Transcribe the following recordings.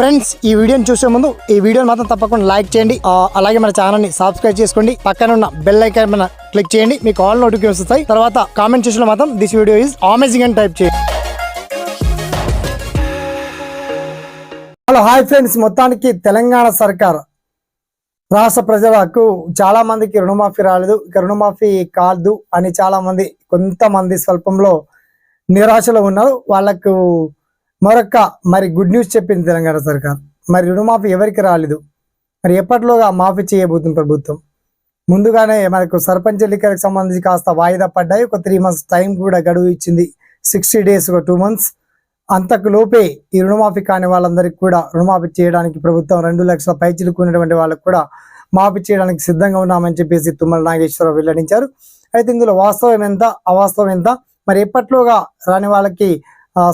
Friends ఈ వీడియోని చూసే ముందు ఈ వీడియోని మాత్రం తప్పకుండా లైక్ చేయండి. అలాగే మన ఛానల్ని సబ్స్క్రైబ్ చేసుకోండి. పక్కన ఉన్న బెల్ ఐకాన్ మన క్లిక్ చేయండి. మీకు ఆల్ నోటిఫికేషన్ వస్తాయి. తర్వాత కామెంట్ చేసిన మాత్రం దిస్ వీడియో ఈజ్ అమేజింగ్ అని టైప్ చేయండి. Hello hi friends. మొత్తానికి తెలంగాణ సర్కార్ రాష్ట్ర ప్రజలకు చాలా మందికి రుణమాఫీ రాలేదు. ఇక రుణమాఫీ కాదు అని చాలా మంది కొంతమంది స్వల్పంలో నిరాశలో ఉన్నారు. వాళ్ళకు మరొక మరి గుడ్ న్యూస్ చెప్పింది తెలంగాణ సర్కార్. మరి రుణమాఫీ ఎవరికి రాలేదు? మరి ఎప్పటిలోగా మాఫీ చేయబోతుంది ప్రభుత్వం? ముందుగానే మనకు సర్పంచ్ ఎన్నికలకు సంబంధించి కాస్త వాయిదా పడ్డాయి. ఒక త్రీ మంత్స్ టైం కూడా గడువు ఇచ్చింది. సిక్స్టీ డేస్ ఒక టూ మంత్స్. అంతకు లోపే ఈ రుణమాఫీ కాని వాళ్ళందరికీ కూడా రుణమాఫీ చేయడానికి ప్రభుత్వం రెండు లక్షల పైచిలుకున్నటువంటి వాళ్ళకు కూడా మాఫీ చేయడానికి సిద్ధంగా ఉన్నామని చెప్పేసి తుమ్మల నాగేశ్వరరావు వెల్లడించారు. అయితే ఇందులో వాస్తవం ఎంత? అవాస్తవం ఎంత? మరి ఎప్పట్లోగా రాని వాళ్ళకి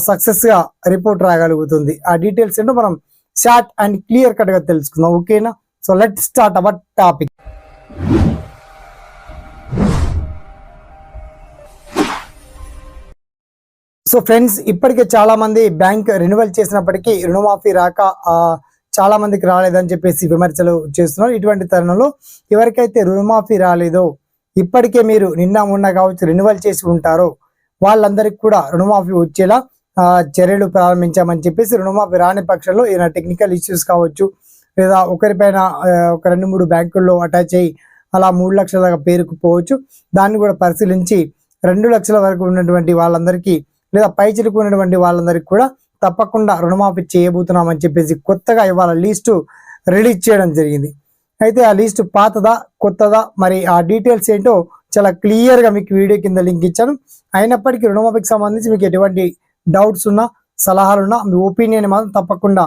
సక్సెస్గా రిపోర్ట్ రాగలుగుతుంది. ఆ డీటెయిల్స్ ఏంటో మనం షార్ట్ అండ్ క్లియర్ కట్గా తెలుసుకుందాం. ఓకేనా so let start our topic so friends ఇప్పటికే చాలా మంది బ్యాంక్ రెన్యువల్ చేసినప్పటికీ రుణమాఫీ రాక చాలా మందికి రాలేదని చెప్పేసి విమర్శలు చేస్తున్నారు. ఇటువంటి తరుణంలో ఎవరికైతే రుణమాఫీ రాలేదో ఇప్పటికే మీరు నిన్న ఉన్న కావచ్చు రెన్యువల్ చేసి ఉంటారో వాళ్ళందరికీ కూడా రుణమాఫీ వచ్చేలా చర్యలు ప్రారంభించామని చెప్పేసి రుణమాఫీ రాని పక్షంలో ఏదైనా టెక్నికల్ ఇష్యూస్ కావచ్చు లేదా ఒకరిపైన ఒక రెండు మూడు బ్యాంకుల్లో అటాచ్ అయ్యి అలా మూడు లక్షల దాకా పేరుకుపోవచ్చు. దాన్ని కూడా పరిశీలించి రెండు లక్షల వరకు ఉన్నటువంటి వాళ్ళందరికీ లేదా పై చిలుకున్నటువంటి వాళ్ళందరికీ కూడా తప్పకుండా రుణమాఫీ చేయబోతున్నామని చెప్పేసి కొత్తగా ఇవాళ లీస్టు రిలీజ్ చేయడం జరిగింది. అయితే ఆ లీస్టు పాతదా కొత్తదా మరి ఆ డీటెయిల్స్ ఏంటో చాలా క్లియర్గా మీకు వీడియో కింద లింక్ ఇచ్చాను. అయినప్పటికీ రుణమాఫీకి సంబంధించి మీకు ఎటువంటి డౌట్స్ ఉన్నా సలహాలు ఉన్నా మీ ఒపీనియన్ మాత్రం తప్పకుండా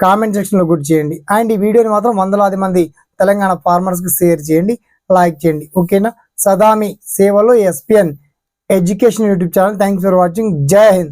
కామెంట్ సెక్షన్లో గుర్తు చేయండి. అండ్ ఈ వీడియోని మాత్రం వందలాది మంది తెలంగాణ ఫార్మర్స్కి షేర్ చేయండి లైక్ చేయండి. ఓకేనా సదామి సేవలో SPN education YouTube channel thanks for watching Jai Hind